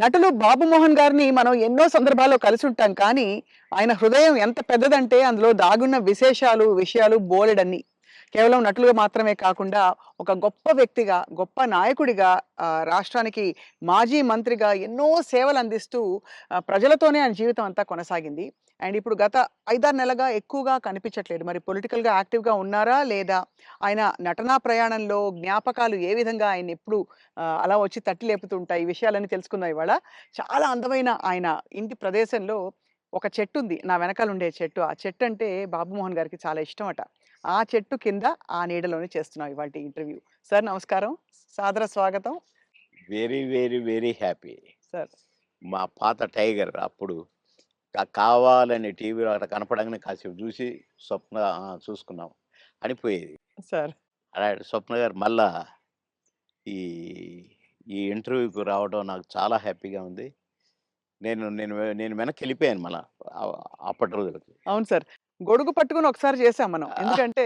నటులు బాబు మోహన్ గారిని మనం ఎన్నో సందర్భాల్లో కలిసి ఉంటాం కానీ ఆయన హృదయం ఎంత పెద్దదంటే అందులో దాగున్న విశేషాలు విషయాలు బోలెడన్ని. కేవలం నటులుగా మాత్రమే కాకుండా ఒక గొప్ప వ్యక్తిగా గొప్ప నాయకుడిగా రాష్ట్రానికి మాజీ మంత్రిగా ఎన్నో సేవలు అందిస్తూ ప్రజలతోనే ఆయన జీవితం అంతా కొనసాగింది. అండ్ ఇప్పుడు గత ఐదారు నెలగా ఎక్కువగా కనిపించట్లేదు. మరి పొలిటికల్గా యాక్టివ్గా ఉన్నారా లేదా? ఆయన నటనా ప్రయాణంలో జ్ఞాపకాలు ఏ విధంగా ఆయన ఎప్పుడు అలా వచ్చి తట్టి లేపుతుంటాయి? ఈ విషయాలన్నీ తెలుసుకుందాం ఇవాళ. చాలా అందమైన ఆయన. ఇంటి ప్రదేశంలో ఒక చెట్టు ఉంది. నా వెనకాల ఉండే చెట్టు. ఆ చెట్టు అంటే బాబుమోహన్ గారికి చాలా ఇష్టం అట. ఆ చెట్టు కింద ఆ నీడలోనే చేస్తున్నాం ఇవాళ ఇంటర్వ్యూ. సార్ నమస్కారం. సాదర స్వాగతం. Very very very happy. Sir. మా పాత టైగర్ అప్పుడు కావాలని టీవీలో అక్కడ కనపడంగానే కాసేపు చూసి స్వప్న చూసుకున్నాం. అని పోయేది సార్ అలాంటి స్వప్న గారు మళ్ళా ఈ ఈ ఇంటర్వ్యూకి రావడం నాకు చాలా హ్యాపీగా ఉంది. నేను నేను నేను వెనక్కి వెళ్ళిపోయాను మళ్ళా అప్పటి రోజులకి. అవును సార్. గొడుగు పట్టుకుని ఒకసారి చేసాం మనం. ఎందుకంటే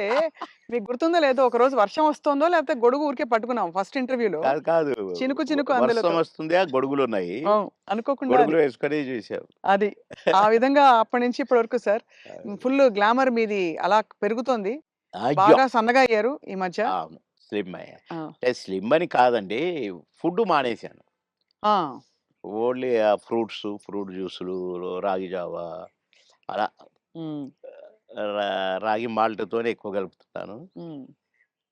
మీకు గుర్తుందో లేదో ఒక రోజు వర్షం వస్తుందో లేకపోతే గొడుగు ఊరికే పట్టుకున్నాం ఫస్ట్ ఇంటర్వ్యూలో. కాదు చినుకు చినుకు అందులో వస్తుంది ఆ గొడుగులు ఉన్నాయి అనుకోకుండా అది. ఆ విధంగా అప్పటి నుంచి ఇప్పటి వరకు సార్ ఫుల్ గ్లామర్ మీది అలా పెరుగుతోంది. బాగా సన్నగా అయ్యారు ఈ మధ్య. స్లిమ్ అయ్యా. స్లిమ్ అని కాదండి ఫుడ్ మానేశాను. ఓన్లీ ఫ్రూట్స్ ఫ్రూట్ జ్యూసులు రాగి జావా అలా. రా- రాగి మాల్ట్తోనే ఎక్కువ కలుపుతున్నాను ఉమ్.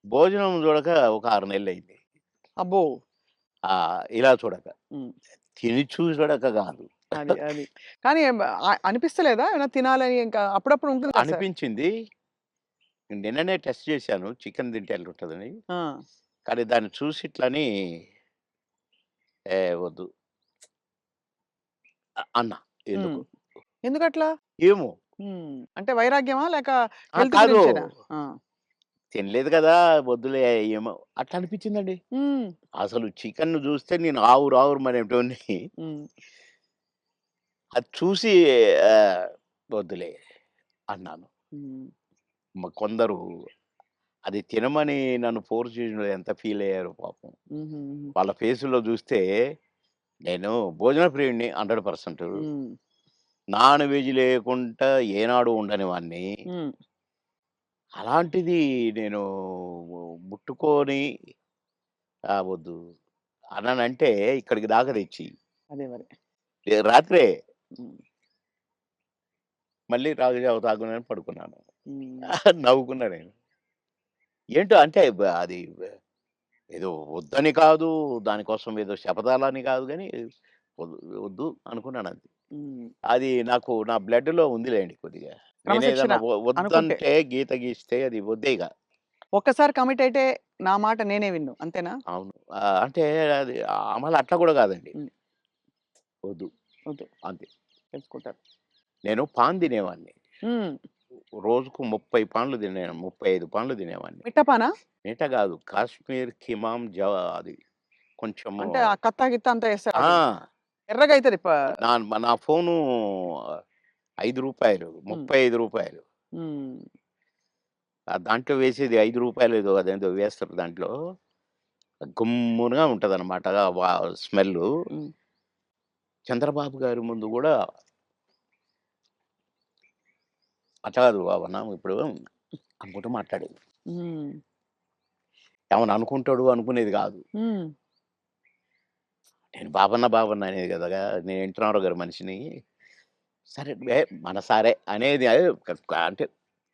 భోజనం చూడక ఒక ఆరు నెలలు అయింది అబ్బో! ఆ, ఇలా చూడక. ఉమ్. తిని చూడక కాదు. అది అది. కానీ ఏం- ఆ- అనిపిస్తలేదా? ఏమైనా తినాలని ఇంకా అప్పుడప్పుడు ఉంటుంది కదా సార్? అనిపించింది. నిన్ననే టెస్ట్ చేశాను. చికెన్ తింటే ఉంటుందని. ఆ, కానీ దాన్ని చూసి ఇట్లని ఏ వద్దు. అ- అన్న. ఎందుకు? ఉమ్. ఎందుకట్లా? ఏమో. అంటే వైరాగ్యమా? లేక కాదు. తినలేదు కదా! వద్దులే ఏమో అట్లా అనిపించిందండి. అసలు చికెన్ చూస్తే నేను ఆవురు ఆవురు మనేటోని ఉమ్, అది చూసి వద్దులే అన్నాను. కొందరు అది తినమని నన్ను ఫోర్స్ చేసిన ఎంత ఫీల్ అయ్యారు పాపం. వాళ్ళ ఫేసులో చూస్తే నేను భోజన ప్రియుడిని హండ్రెడ్ పర్సెంట్. నాన్ వెజ్ లేకుండా ఏనాడు ఉండని వాడిని అలాంటిది నేను ముట్టుకొని వద్దు అన్నానంటే ఇక్కడికి దాకా తెచ్చి. అదే మరి. ఏ రాత్రే మళ్ళీ రాగుజావ తాగునని పడుకున్నాను. నవ్వుకున్నా నేను. ఏంటో అంటే అది ఏదో వద్దని కాదు దానికోసం ఏదో శపథాలని కాదు కానీ వద్దు అనుకున్నాను అది. అది నాకు నా blood లో ఉందిలేండి కొద్దిగా. నేను క్రమశిక్షణ ఏదైనా వ- అనుకుంటే వద్దంటే గీత గీస్తే అది వద్దేగా ఒక్కసారి కమిట్ అయితే నా మాట నేనే విన్ను అంతేనా? అవును. ఆ, అంటే అది అమలు అట్లా కూడా కాదండి. ఉమ్, వద్దు. వద్దు. అంతే. తెలుసుకుంటారు. నేను పాన్ తినేవాడిని. ఉమ్, రోజుకు ముప్పై పాన్లు తినేవాడిని ముప్పై ఐదు పాన్లు తినేవాడిని. మిట్టపానా మిగతా కాదు. కాశ్మీర్ కిమాం జవా అది కొంచెం అంటే ఆ కత్తా గిత్త అంతా వేస్తారు ఆ, అది ఎర్రగా అవుతుంది నా నా ఫోను ఐదు రూపాయలు ముప్పై ఐదు రూపాయలు. దాంట్లో వేసేది ఐదు రూపాయలు ఏదో అదేదో వేస్తారు దాంట్లో. గుమ్మునుగా ఉంటుంది అనమాట స్మెల్ చంద్రబాబు గారి ముందు కూడా అట్లా కాదు బాబన్నా ఇప్పుడు అనుకుంటూ మాట్లాడేది. ఏమన్నా అనుకుంటాడు అనుకునేది కాదు. నేను బాబన్న బాబన్న అనేది కదా! నేను ఎన్టీఆర్ గారి మనిషిని. సరే మన సారే అనేది అంటే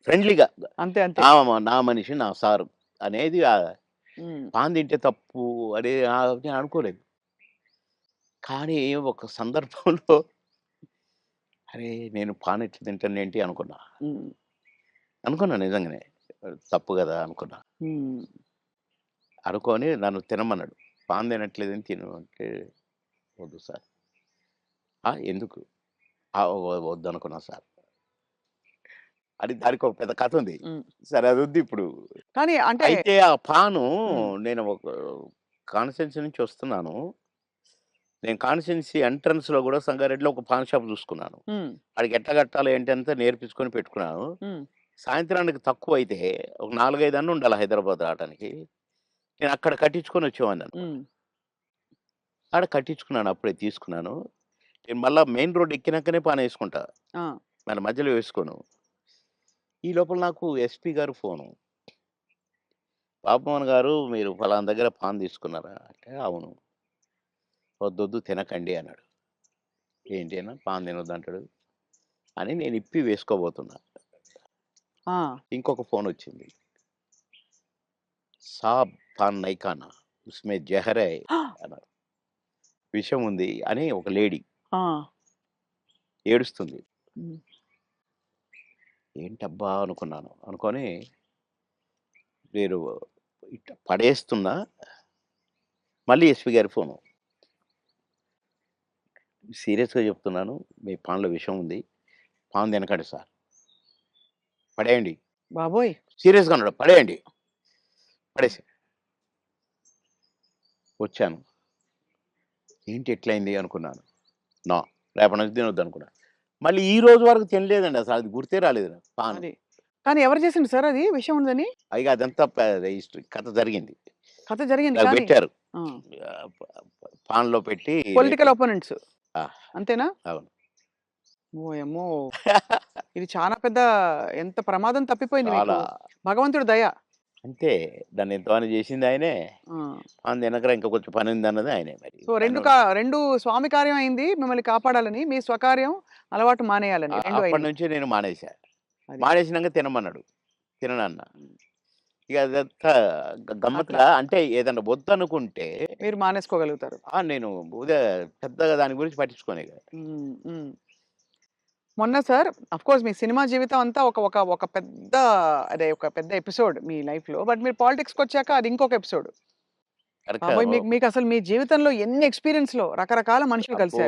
ఫ్రెండ్లీగా అంతే అంతే. నా మనిషి నా సారు అనేది పాన్ తింటే తప్పు అని ఆ నేను అనుకోలేదు. కానీ ఒక సందర్భంలో అరే నేను పాన్ ఎట్లా తింటాను ఏంటి అనుకున్నా. అనుకున్నా నిజంగానే. తప్పు కదా అనుకున్నా. అనుకొని నన్ను తినమన్నాడు. పాన్ తినట్లేదని తిను అంటే వద్దు సార్. "ఆ, ఎందుకు? "ఆ, వ- వద్దు అనుకున్నా సార్. అది దానికి ఒక పెద్ద కథ ఉంది. సరే అది వద్దు ఇప్పుడు. కానీ అంటే అయితే ఆ పాను నేను ఒక కాన్స్టెన్సీ నుంచి వస్తున్నాను. నేను కాన్స్టెన్సీ ఎంట్రన్స్లో కూడా సంగారెడ్డిలో ఒక పాన్ షాప్ చూసుకున్నాను. వాడికి ఎట్లా కట్టాలి ఏంటి అంతా నేర్పించుకొని పెట్టుకున్నాను. సాయంత్రానికి తక్కువ అయితే ఒక నాలుగైదు అన్న ఉండాలి హైదరాబాద్ రావడానికి నేను అక్కడ కట్టించుకొని వచ్చేవాడిని ఆడ కట్టించుకున్నాను అప్పుడే తీసుకున్నాను. నేను మళ్ళా మెయిన్ రోడ్ ఎక్కినాకనే పాన్ యేసుకుంటా. ఆ! మళ్ళీ మధ్యలో వేసుకోను. ఈ లోపల నాకు ఎస్పీ గారు ఫోను. బాబుమోహన్ గారు మీరు ఫలానా దగ్గర పాన్ తీసుకున్నారా? అంటే అవును. వద్దొద్దు తినకండి అన్నాడు. ఏంటి అన్నా పాన్ తినొద్దంటాడు. అని నేను ఇప్పి వేసుకోబోతున్నా. ఆ! ఇంకొక ఫోనొచ్చింది. సాబ్ పాన్ నై ఖానా. ఉస్మే జహర్ అన్నారు. విషం ఉంది అని ఒక లేడీ. ఏడుస్తుంది. ఏంటబ్బా! అనుకున్నాను. అనుకోని నేను ఇట్ట పడేస్తున్నా. మళ్ళీ ఎస్పీ గారి ఫోను. సీరియస్‌గా చెప్తున్నాను. మీ పాన్‌లో విషం ఉంది. పాన్ తినకండి సార్. పడేయండి. బాబోయ్! సీరియస్‌గా అన్నాడు. పడేయండి. పడేసా. వచ్చాను. ఏంటి ఇట్లయింది అనుకున్నాను. నో. రేపటి నుంచి తినొద్దనుకున్నా. మళ్ళీ ఈ రోజు వరకు తినలేదండి అసలు. అది గుర్తే రాలేదు నాకు పాను. కానీ ఎవరు చేసిండ్రు సార్ అది విషం ఉందని? ఇగ అదంతా హిస్టరీ కథ జరిగింది. కథ జరిగింది పెట్టారు. ఆ! ఆహ్, ప ప పాన్‌లో పెట్టి పొలిటికల్ అపోనెంట్స్. ఆ! అంతేనా? అవును. ఓయమ్మో! ఇది చాలా పెద్ద ఎంత ప్రమాదం తప్పిపోయింది. భగవంతుడి దయ. అంతే. దాన్ని ఎంతమని చేసింది ఆయనే. పాన్ తినకరా ఇంకా కొంచెం పనుందన్నది ఆయనే మరి. సో 2 పని కా 2 స్వామి కార్యం అయింది. మిమ్మల్ని కాపాడాలని. మీ స్వకార్యం అలవాటు మానేయాలని. ఆ! 2 అప్పటి అయింది. నుంచి నేను. అది. మానేసినంక తినమన్నాడు. తిననన్నా. ఇక అదంతా గ అట్లా. గమ్మత్తుగా అంటే ఏదన్నా వద్దనుకుంటే మీరు మానేసుకోగలుగుతారు. ఆ! నేను ఉదయ పెద్దగా దాని గురించి పట్టించుకోను. హ్మ్. మొన్న సార్ ఆఫ్‌కోర్స్ మీ సినిమా జీవితం అంతా ఒక ఒక ఒక పెద్ద అదే ఒక పెద్ద ఎపిసోడ్ మీ లైఫ్‌లో. బట్ మీరు పాలిటిక్స్‌కొచ్చాక అది ఇంకొక ఎపిసోడ్. బాబోయ్! మీకు మీకసలు మీ జీవితంలో ఎన్ని ఎక్స్‌పీరియన్స్‌లో రకరకాల మనుషులు. అబ్బో!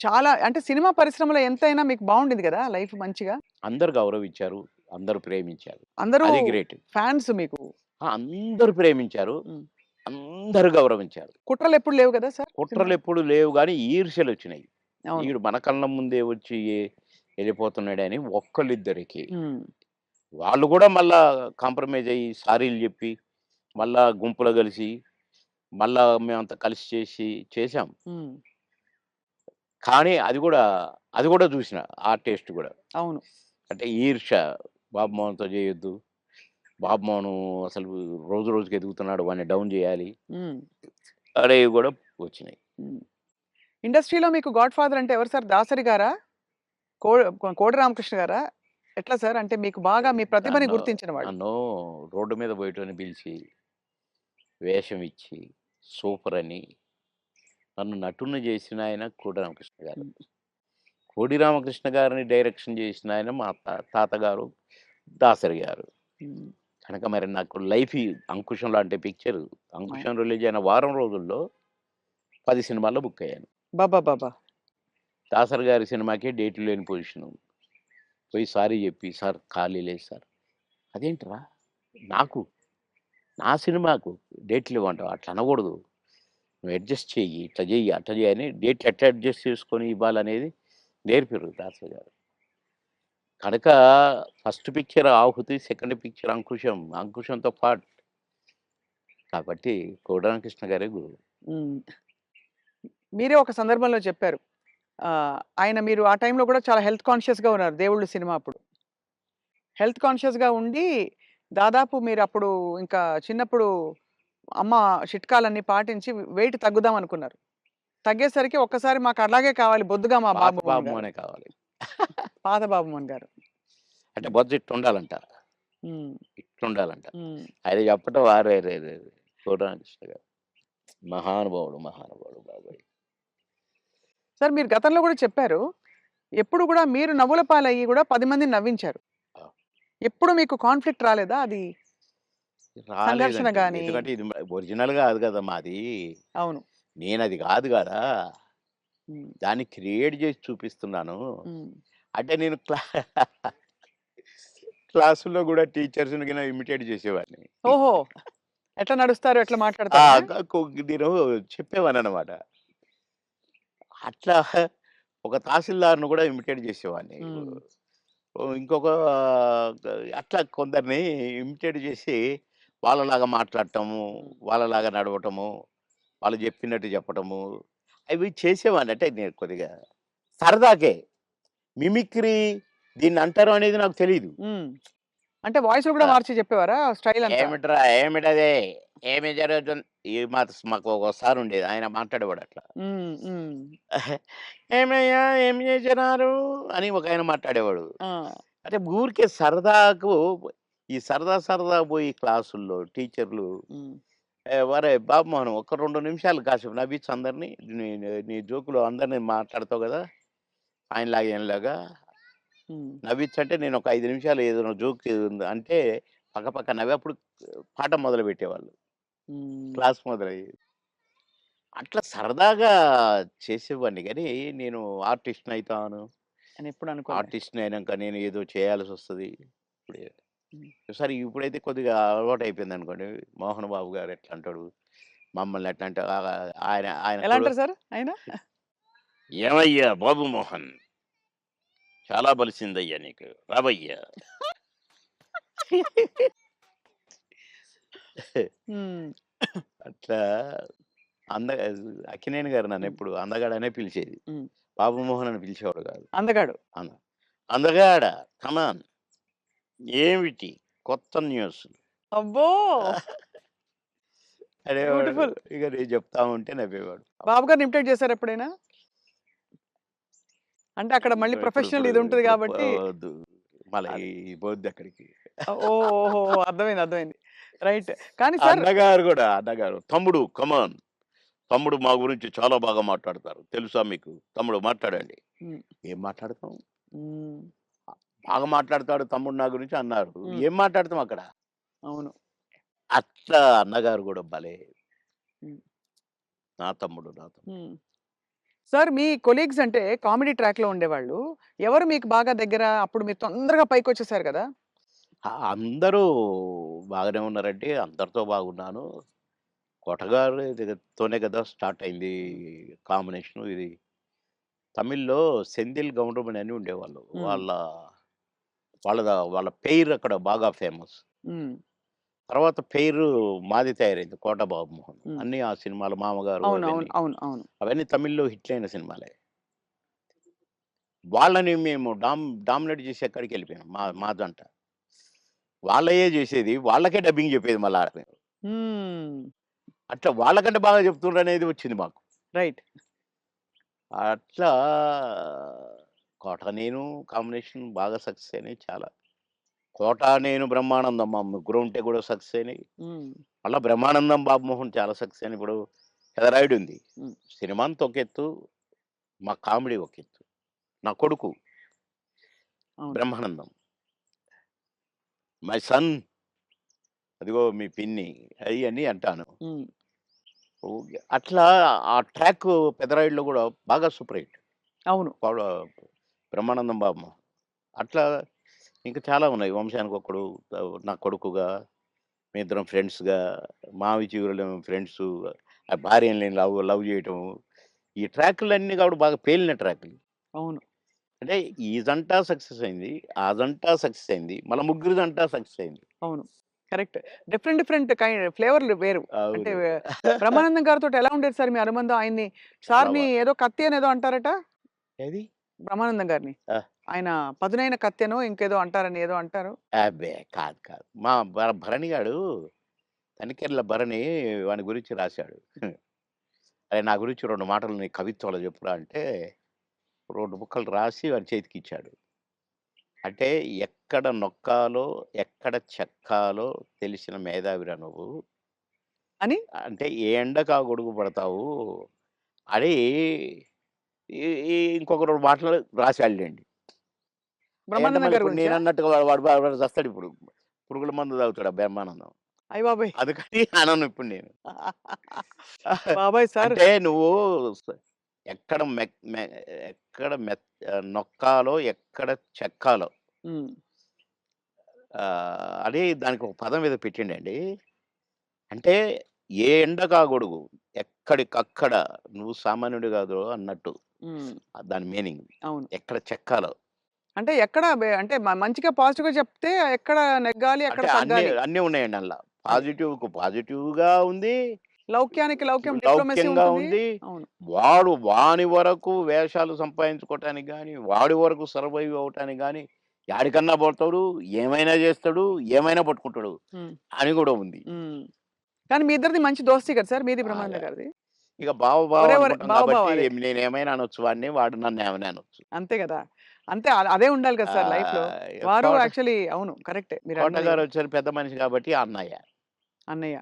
చాలా అంటే సినిమా పరిశ్రమలో ఎంతైనా మీకు బావుండింది గదా! లైఫ్ మంచిగా. అందరూ గౌరవించారు. అందరూ ప్రేమించారు. అందరూ అది గ్రేట్. ఫాన్స్ మీకు. అందరూ ప్రేమించారు. అందరూ గౌరవించారు. కుట్రలెప్పుడు లేవు గదా సార్ సినిమాలో? కుట్రలెప్పుడు లేవు గానీ ఈర్ష్యలొచ్చినాయి. అవును. ఈడు మన కళ్ళ ముందే వచ్చి ఎళ్ళిపోతున్నాడని ఒక్కళ్ళిద్దరికి. వాళ్ళు గూడా మళ్ళా కాంప్రమైజ్ అయ్యి సారీలు జెప్పి, మళ్ళా గుంపులో కలిసి, మళ్ళా మేమంతా కలిసి చేసి. హ్మ్. కానీ అది గూడా అది గూడా జూసిన. ఆ టేస్ట్ గూడా. అవును. అంటే ఈర్ష్య. బాబు మోహన్‌తో జేయొద్దు. బాబు మోహను అసలు రోజు రోజుకి ఎదుగుతున్నాడు. వాడిని డౌన్. హ్మ్. అనేవి గూడా వచ్చినాయి. ఇండస్ట్రీలో మీకు గాడ్ ఫాదర్ అంటే ఎవరు సార్? దాసరి గారా? కో కోడి రామకృష్ణ గారా? ఎట్లా సార్? అంటే మీకు బాగా మీ ప్రతిభని గుర్తించిన వాళ్ళు. నన్ను రోడ్డు మీద పోయేటోడిని పిలిచి, వేషం ఇచ్చి, సూపర్ అని నన్ను నటుడిని చేసిన ఆయన కోడి రామకృష్ణ గారు. కోడి రామకృష్ణ గారిని డైరెక్షన్ చేసిన ఆయన మా తాతగారు దాసరి గారు. కనుక మరి నాకు లైఫ్ 'అంకుశం' లాంటి పిక్చర్. 'అంకుశం' రిలీజ్ అయిన వారం రోజుల్లో 10 సినిమాల్లో బుక్ అయ్యాను. అబ్బబ్బబ్బా! దాసరి గారి సినిమాకే డేట్లు లేని పొజిషను. పోయి సారీ చెప్పి, "సార్ ఖాళీ లేదు సార్." "అదేంట్రా? నాకు, నా సినిమాకు డేట్లు ఇవ్వంటావా? అట్లా అనకూడదు. నువ్వు అడ్జస్ట్ చెయ్యి. ఇట్లా చెయ్యి, అట్లా చెయ్యి" అని డేట్లు ఎట్లా అడ్జస్ట్ చేసుకొని ఇవ్వాలనేది నేర్పిర్రు దాసరి గారు. కనుక first picture 'Aahuti', second picture 'Ankusam'. 'అంకుశం'తో పాటు కాబట్టి కోడి రామకృష్ణ గారే గురువు. మీరే ఒక సందర్భంలో చెప్పారు. ఆయన మీరు ఆ టైంలో కూడా చాలా హెల్త్ కాన్షియస్‌గా ఉన్నారు 'దేవుళ్ళు' సినిమా అప్పుడు. హెల్త్ కాన్షియస్‌గా ఉండి దాదాపు మీరప్పుడు ఇంకా చిన్నప్పుడు అమ్మ చిట్కాలన్నీ పాటించి వెయిట్ తగ్గుదాం అనుకున్నారు. తగ్గేసరికి ఒక్కసారి మాకు అలాగే కావాలి బొద్దుగా మా బాబు మోహన్ బాబు గారు. మోహనే కావాలి. పాత బాబు మోహన్ గారు. అంటే బొజ్జ ఇట్టుండాలంట. హ్మ్. ఇట్లుండాలంట. హ్మ్. ఆయన చెప్పటం రామకృష్ణ గారు. మహానుభావుడు, మహానుభావుడు బాబోయ్! సార్ మీరు గతంలో కూడా చెప్పారు. ఎప్పుడు కూడా మీరు నవ్వుల పాలయ్యి కూడా 10 మందిని నవ్వించారు. ఎప్పుడు మీకు కాన్‌ఫ్లిక్ట్ రాలేదా? అది సంఘర్షణ ఎందుకంటే ఇది ఒరిజినల్ కాదు కదా మాది. అవును. నేనది కాదు గదా! హ్మ్. దాన్ని క్రియేట్ చేసి చూపిస్తున్నాను. అంటే నేను క్లా క్లాసుల్లో గూడా టీచర్స్‌ని గిన ఇమిటేట్ చేసేవాడిని. ఓహో! ఎట్లా నడుస్తారు? ఎట్లా కొ నేను చెప్పేవాడిననమాట. అట్లా ఒక తహసీల్దార్‌ని గూడా ఇమిటేట్ చేసేవాడిని. ఇంకొక అట్లా కొందరిని ఇమిటేట్ చేసి వాళ్ళలాగా మాట్లాడటము. వాళ్ళలాగా నడవటము, వాళ్ళు చెప్పినట్టు చెప్పటము అవి చేసేవాడిని అంటే నేను కొద్దిగా సరదాకే మిమిక్రీ దీన్ని అంటారు అనేది నాకు తెలియదు. అంటే వాయిస్ కూడా ఆ. మార్చి చెప్పేవారా స్టైల్ అంతా ఏమిట్రా ఏమిటదే ఏమి జరుగుతుంది ఈ మా మాకు ఒకసారి ఉండేది. ఆయన మాట్లాడేవాడు అట్లా. ఉమ్, ఉమ్. ఏమయ్యా ఏం చేసినారు? అని ఒక ఆయన మాట్లాడేవాడు. ఆ, అంటే ఊరికే సరదాకు ఈ సరదా సరదా పోయి క్లాసుల్లో టీచర్లు ఉమ్, "ఏ, వరే బాబు మోహన్ ఒక రెండు నిమిషాలు కాసేపు నవ్వించు అందరినీ. నీ నీ- నీ జోకులు అందరినీ మాట్లాడతావు కదా? ఆయనలాగా ఈయనలాగా. ఉమ్. నవ్వించంటే నేను ఒక ఐదు నిమిషాలు ఏదైనా జోక్ ఉంది అంటే పక్క పక్క నవ్వి అప్పుడు పాఠం మొదలు పెట్టేవాళ్ళు క్లాస్ మొదలయ్యేది అట్లా సరదాగా చేసేవాడిని కానీ నేను ఆర్టిస్ట్ని అవుతాను అని ఎప్పుడు అనుకోలేదు ఆర్టిస్ట్ని అయినాక నేను ఏదో చేయాల్సి వస్తుంది. ఇప్పుడు. సరే ఇప్పుడైతే కొద్దిగా అలవాటు అయిపోయింది అనుకోండి. మోహన్ బాబు గారు ఎట్లా అంటాడు? మమ్మల్ని ఎట్లా అంటే ఆ- ఆయన ఆయన ఎలా అంటారు సార్ ఆయన? ఏమయ్యా బాబు మోహన్? చాలా బలిసిందయ్యా నీకు. రాబయ్యా అట్లా అంద అక్కినేని గారు నన్ను ఎప్పుడు అందగాడనే పిలిచేది. ఉమ్. బాబు మోహన్ అని పిలిచేవాడు కాదు. అందగాడు. అంద అందగాడ కమాన్ ఏమిటి? కొత్త న్యూస్. అబ్బో! అనేవాడు. ఇక నేను చెప్తా ఉంటే నవ్వేవాడు. బాబు గారిని ఇమిటేట్ చేశారు ఎప్పుడైనా? అంటే అక్కడ మళ్ళీ ప్రొఫెషనల్ ఇది ఉంటుంది కాబట్టి. మళ్ళీ పోద్ది అక్కడికి. ఓహో! అర్థమైంది అర్థమైంది. రైట్. కానీ సార్ అన్నగారు కూడా అన్నగారు తమ్ముడు కమాన్ తమ్ముడు మా గురించి చాలా బాగా మాట్లాడతారు. తెలుసా మీకు? తమ్ముడు మాట్లాడండి. ఏం మాట్లాడతాం బాగా మాట్లాడతాడు తమ్ముడు నా గురించి అన్నారు. ఏం మాట్లాడతాం అక్కడ? అవును. అట్లా అన్నగారు కూడా భలే. నా తమ్ముడు నా తమ్ముడు. సార్ మీ కొలీగ్స్ అంటే కామెడీ ట్రాక్లో ఉండేవాళ్ళు. ఎవరు మీకు బాగా దగ్గర? అప్పుడు మీరు తొందరగా పైకి వచ్చేసారు కదా? ఆ, అందరూ బాగానే ఉన్నారంటే అందరితో బాగున్నాను. కొట్టగారు తోనే కదా స్టార్ట్ అయింది కాంబినేషన్ ఇది. తమిళ్ళో సెందిల్ గౌండమని అని ఉండేవాళ్ళు. వాళ్ళ వాళ్ళ వాళ్ళ పేరు అక్కడ బాగా ఫేమస్. తర్వాత పేరు మాది తయారైంది కోట బాబు మోహన్. మ్మ్. అన్ని ఆ సినిమాలు మామగారు అవును అవును అవన్నీ. అవును అవును అవన్నీ తమిళ్ళో హిట్ అయిన సినిమాలే. వాళ్ళని మేము డామ్ డామినేట్ చేసి ఎక్కడికి వెళ్ళిపోయాం మా మా జంట వాళ్ళయే చేసేది వాళ్ళకే డబ్బింగ్ చెప్పేది మళ్ళా అట్లా వాళ్ళకంటే బాగా చెప్తుండ్రు అనేది వచ్చింది మాకు. రైట్. అట్లా కోట నేను కాంబినేషన్ బాగా సక్సెస్ అయినాయి చాలా. కోట నేను బ్రహ్మానందం మా ముగ్గురు ఉంటే కూడా సక్సెస్ అయినాయి. మళ్ళీ బ్రహ్మానందం బాబు మోహన్ చాలా సక్సెస్ అయిన ఇప్పుడు పెదరాయుడు ఉంది. మ్మ్. సినిమాంత ఒక ఎత్తు మా కామెడీ ఒక ఎత్తు. నా కొడుకు అవును. బ్రహ్మానందం. మై సన్ అదిగో మీ పిన్ని అవి అని అంటాను. అట్లా ఆ ట్రాక్ పెదరాయుడులో కూడా బాగా సూపర్ హిట్. అవును. బ్రహ్మానందం బాబు అట్లా ఇంకా చాలా ఉన్నాయి. వంశానికి ఒకడు నా కొడుకుగా మీ ఇద్దరం ఫ్రెండ్స్గా మావి చిగురులు ఫ్రెండ్స్ ఆ భార్యని లవ్ లవ్ చేయటం. ఈ ట్రాక్లన్నీ కాబట్టి బాగా పేలిన ట్రాక్లు. అవును. అంటే ఈ జంట సక్సెస్ అయింది ఆ జంట సక్సెస్ అయింది మళ్ళీ ముగ్గురు జంట సక్సెస్ అయింది. అవును. కరెక్ట్. డిఫరెంట్ డిఫరెంట్ కైండ్ ఫ్లేవర్లు వేరు. అంటే. బ్రహ్మానందం గారితో ఎలా ఉండేది సార్ మీ అనుబంధం? ఆయన్ని సార్ని ఏదో కత్తి అని ఏదో అంటారట? ఏది? బ్రహ్మానందం గారిని. ఆయన పదునైన కత్తెనో ఇంకేదో అంటారని ఏదో అంటారు. అబ్బే! కాదు కాదు. మా భర- భరణి గాడు తనికెర్ల భరణి వాని గురించి రాశాడు. అరే నా గురించి రెండు మాటలు నీ కవిత్వంలో చెప్పురా అంటే రెండు ముక్కలు రాసి వాని చేతికి ఇచ్చాడు. అంటే ఎక్కడ నొక్కాలో ఎక్కడ చెక్కాలో తెలిసిన మేధావిరా నువ్వు. అని? అంటే ఏ ఎండకు ఆ గొడుగు పడతావు అని ఈ- ఈ ఇంకొక రెండు మాటలు రాసి వెళ్ళండి. బ్రహ్మానందం గారి నేను గురించి? అన్నట్టుగా వాడు వాడు వాడు వాడు చస్తాడు ఇప్పుడు. పురుగుల మందు తాగుతాడు ఆ బ్రహ్మానందం. అయ్య బాబాయ్! అందుకని అనను ఇప్పుడు నేను. బాబాయ్ సార్! అంటే నువ్వు స- ఎక్కడ మె- ఎక్కడ మె- నొక్కాలో ఎక్కడ చెక్కాలో. అని దానికి ఒక పదం మీద పెట్టిండండి. అంటే ఏ ఎండకా గొడుగు ఎక్కడికక్కడ నువ్వు సామాన్యుడు కాదు అన్నట్టు దాని మీనింగ్. అవును. ఎక్కడ చెక్కాలో. అంటే ఎక్కడ అంటే మంచిగా పాజిటివ్గా చెప్తే ఎక్కడ నెగ్గాలి అన్ని అన్నీ ఉన్నాయండి అందులో. పాజిటివ్కు పాజిటివ్గా ఉంది లౌక్యానికి లౌక్యం లౌక్యంగా ఉంది. వాడు వాని వరకు వేషాలు సంపాదించుకోవటానికి కానీ వాడి వరకు సర్వైవ్ అవటానికి కానీ యాడికన్నా పోతాడు ఏమైనా చేస్తాడు ఏమైనా పట్టుకుంటాడు అని కూడా ఉంది. కానీ మీ ఇద్దరిది మంచి దోస్తి కదా సార్? మీది బ్రహ్మానంద ఆ, గారిది. ఇక బావ నేను ఏమైనా అనొచ్చు వాడిని వాడు నన్ను ఏమైనా అనొచ్చు. అంతే కదా. అంతే అదే ఉండాలి కదా సార్ లైఫ్లో వారు యాక్చువల్లీ అవును కరెక్టే మీరు గారు వచ్చారు పెద్ద మనిషి కాబట్టి అన్నయ్య. అన్నయ్య.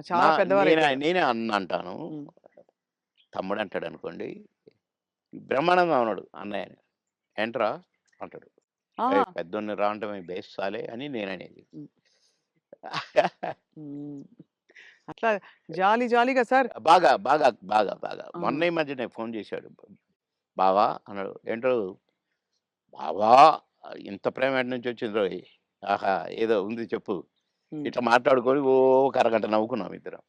నా చాలా పెద్దవారు నేనే అయిపోయారు నేనే అన్న అంటాను ఉమ్. తమ్ముడు అంటాడు అనుకోండి బ్రహ్మానందం అన్నాడు అన్నయ్య ఏంట్రా? అంటాడు. ఆ, "ఏయ్, పెద్దోన్ని రావటం బేస్తాలే అని ఉమ్, ఉమ్. అట్లా జాలి జాలీగా సార్. బాగా బాగా బాగా బాగా. ఆ, మొన్న ఈ మధ్యనే ఫోన్ చేశాడు. బావా అన్నాడు. ఏంటో బావా ఇంత ప్రేమ ఎక్కడి నుంచి వచ్చిందో ఆహా ఏదో ఉంది చెప్పు. ఇట్లా మాట్లాడుకొని ఓ ఒక అరగంట నవ్వుకున్నాం ఇద్దరం.